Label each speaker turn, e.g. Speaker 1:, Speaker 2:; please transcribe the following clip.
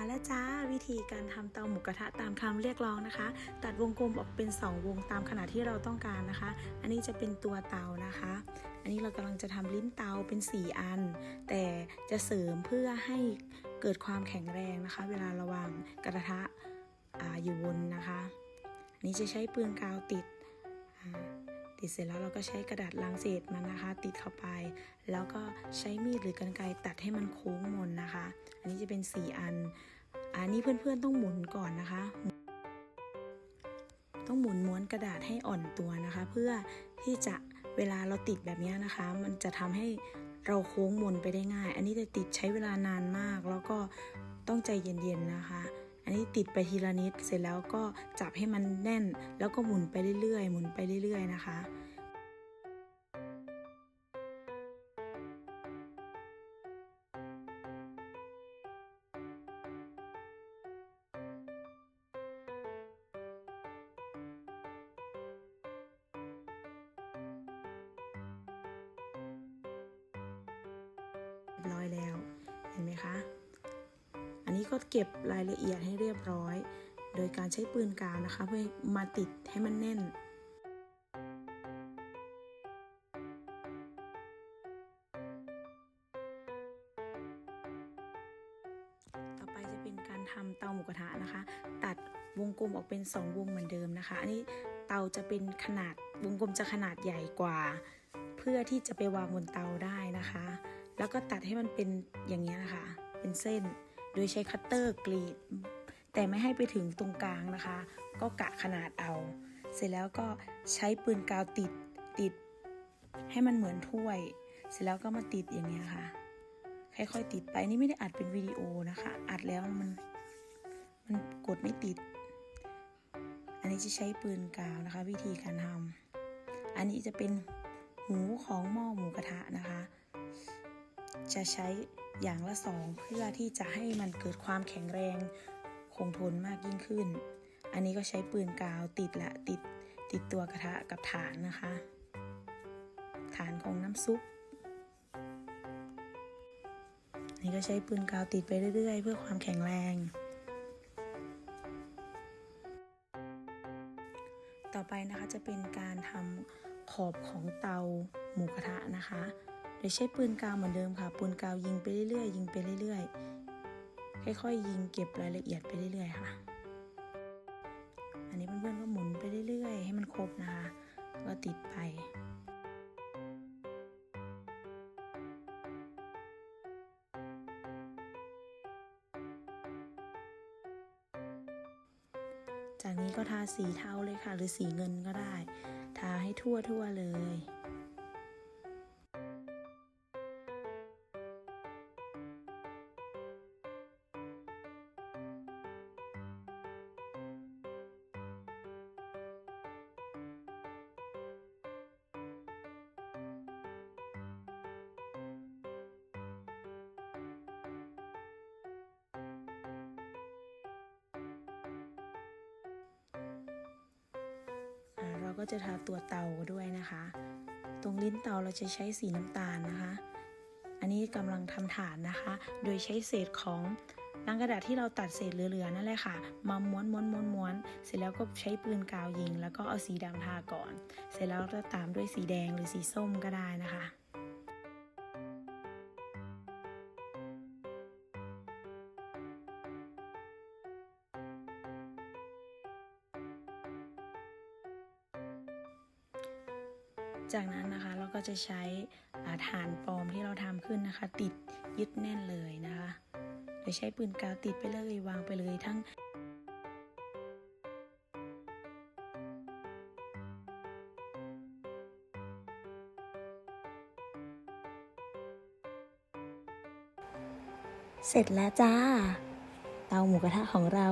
Speaker 1: มาแล้วจ้าวิธีการทำเตาหมูกระทะตามคำเรียกร้องนะคะ ตัดวงกลมออกเป็น 2 วงตามขนาดที่เราต้องการนะคะ อันนี้จะเป็นตัวเตานะคะ อันนี้เรากำลังจะทำลิ้นเตาเป็น 4 อัน แต่จะเสริมเพื่อให้เกิดความแข็งแรงนะคะ เวลาระวางกระทะออยู่บนนะคะ อันนี้จะใช้ปืนกาวติดอ ติดเสร็จแล้วเราก็ใช้กระดาษลังเศษมันนะคะ ติดเข้าไป แล้วก็ใช้มีดหรือกรรไกรตัดให้มันโค้งมนนะคะ อันนี้จะเป็น 4 อัน อันนี้เพื่อนๆต้องหมุนก่อนนะคะ ต้องหมุนม้วนกระดาษให้อ่อนตัวนะคะ เพื่อที่จะเวลาเราติดแบบนี้นะคะ มันจะทำให้เราโค้งมนไปได้ง่าย อันนี้จะติดใช้เวลานานมาก แล้วก็ต้องใจเย็นๆนะคะ อันนี้ติดไปทีละนิดเสร็จแล้วก็จับให้มันแน่น แล้วก็หมุนไปเรื่อยๆ หมุนไปเรื่อย ๆ นะคะร้อยแล้ว เห็นไหมคะ นี้ก็เก็บรายละเอียดให้เรียบร้อย โดยการใช้ปืนกาวนะคะ เพื่อมาติดให้มันแน่นต่อไปจะเป็นการทำเตาหมูกระทะนะคะ ตัดวงกลมออกเป็น 2 วงเหมือนเดิมนะคะ อันนี้เตาจะเป็นขนาดวงกลมจะขนาดใหญ่กว่า เพื่อที่จะไปวางบนเตาได้นะคะ แล้วก็ตัดให้มันเป็นอย่างนี้นะคะ เป็นเส้น ดยใช้คัตเตอร์กรีด แต่ไม่ให้ไปถึงตรงกลางนะคะ ก็กะขนาดเอา เสร็จแล้วก็ใช้ปืนกาวติดติด ให้มันเหมือนถ้วย เสร็จแล้วก็มาติดอย่างเงี้ยค่ะ ค่อยๆติดไปนี่ไม่ได้อัดเป็นวิดีโอนะคะ อัดแล้วมันมันกดไม่ติด อันนี้จะใช้ปืนกาวนะคะ วิธีการทำอันนี้จะเป็นหูของหม้อหมูกระทะนะคะ จะใช้อย่างละสองเพื่อที่จะให้มันเกิดความแข็งแรงคงทนมากยิ่งขึ้น อันนี้ก็ใช้ปืนกาวติดละติดติดตัวกระทะกับฐานนะคะ ฐานของน้ำซุป นี่ก็ใช้ปืนกาวติดไปเรื่อย ๆ เพื่อความแข็งแรง ต่อไปนะคะจะเป็นการทำขอบของเตาหมูกระทะนะคะ โดยใช้ปืนกาวเหมือนเดิมค่ะ ปืนกาวยิงไปเรื่อยๆ ยิงไปเรื่อยๆ ค่อยๆ ยิงเก็บรายละเอียดไปเรื่อยๆ ค่ะ อันนี้เพื่อนๆก็หมุนไปเรื่อยๆ ให้มันครบนะคะก็ติดไปจากนี้ก็ทาสีเทาเลยค่ะ หรือสีเงินก็ได้ ทาให้ทั่วๆเลย ก็จะทาตัวเตาด้วยนะคะ ตรงลิ้นเตาเราจะใช้สีน้ำตาลนะคะ อันนี้กำลังทำฐานนะคะ โดยใช้เศษของลังกระดาษที่เราตัดเศษเหลือๆนั่นแหละค่ะ มาม้วนม้วนม้วนม้วนเสร็จแล้วก็ใช้ปืนกาวยิง แล้วก็เอาสีดำทาก่อน เสร็จแล้วก็ตามด้วยสีแดงหรือสีส้มก็ได้นะคะ จากนั้นนะคะเราก็จะใช้ฐานปลอมที่เราทำขึ้นนะคะ ติดยึดแน่นเลยนะคะโดยใช้ปืนกาวติดไปเลยวางไปเลยทั้งเสร็จแล้วจ้า เตาหมูกระทะของเรา